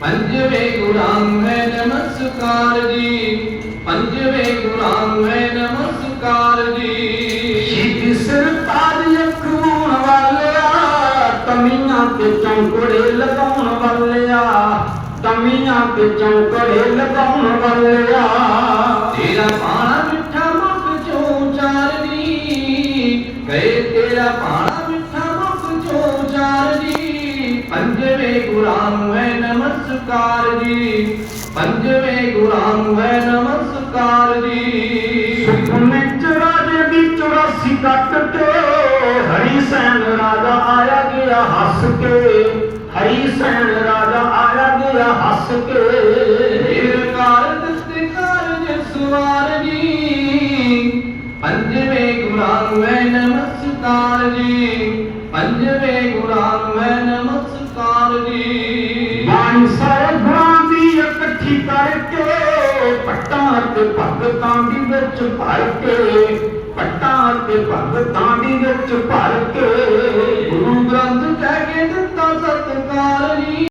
ਪੰਜਵੇਂ ਗੁਰਾਂ ਹੈ ਨਮਸਕਾਰ ਜੀ ਗੁਰਾਂ ਹੈ ਨਮਸਕਾਰ ਜੀ। ਸਿਰ ਅੱਖਾਉਣ ਵਾਲਿਆ ਤਮੀਆਂ ਤੇ ਚੌਂਕੜੇ ਲਗਾਉਣ ਵਾਲਿਆ ਤਮੀਆਂ ਤੇ ਚੌਂਕੜੇ ਲਗਾਉਣ ਵਾਲਿਆ। ਤੇਰਾ ਪਾਣਾ ਮਿੱਠਾ ਮੁਖ ਚੋਂ ਚਾਰਨੀ ਗਏ ਤੇਰਾ ਪਾਣਾ ਮਿੱਠਾ ਮੁਖ ਚੋਂ ਚਾਰਨੀ ਪੰਜਵੇਂ ਗੁਰਾਂ ਹੈ ਨਮਸਕਾਰ ਜੀ ਪੰਜਵੇਂ ਗੁਰਾਂ ਹੈ ਨਮਸਕਾਰ ਜੀ। ਸੁਖਨੇ ਚਰਾਜੇ ਦੀ 84 ਕੱਟ ਕੇ ਹਰੀ ਸੈਨ ਰਾਜਾ ਆਇਆ ਗਿਆ ਹੱਸ ਕੇ। ਹਰੀ ਸੈਨ ਰਾਜਾ ਆਇਆ ਗਿਆ ਹੱਸ ਕੇ। ਨਿਰਕਾਰ ਦਸਤੇ ਕਾਰਜ ਸਵਾਰ ਜੀ। ਪੰਜਵੇਂ ਗੁਰਾਂ ਮੈਂ ਨਮਸਕਾਰ ਜੀ। ਪੰਜਵੇਂ ਗੁਰਾਂ ਮੈਂ ਨਮਸਕਾਰ ਜੀ। ਬਾਣੀ ਸਾਰੇ ਗੁਰਾਂ ਦੀ ਇਕੱਠੀ ਕਰਕੇ ਤੇ ਭਗਤਾਂ ਦੀ ਵਿੱਚ ਭਰ ਕੇ, ਪੱਟਾਂ ਤੇ ਭਗਤਾਂ ਦੀ ਵਿੱਚ ਭਰ ਕੇ, ਗੁਰੂ ਗ੍ਰੰਥ ਕਹਿ ਕੇ ਦਿੱਤਾ ਸਤਕਾਰ ਜੀ